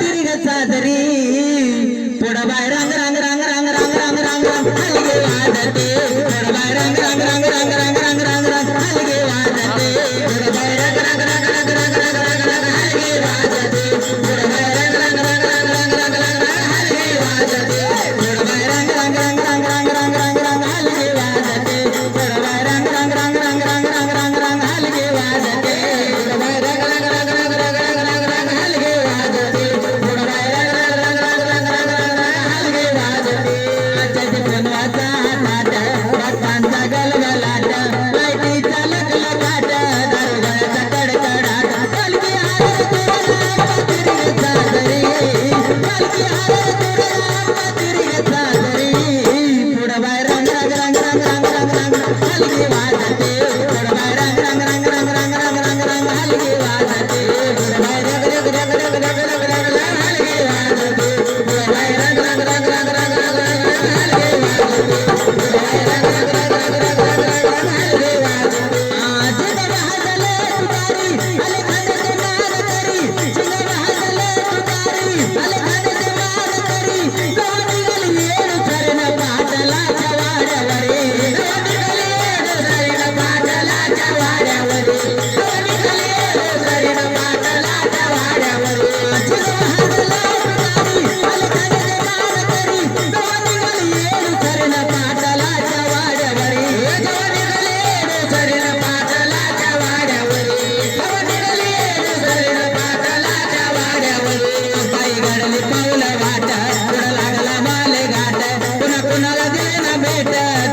तिरी गचादरी पुढं बाय रांग रांग रांग रांग रांग रांग रांग रांग बाय रांग रांग रांग रांग रांग रांग बेटा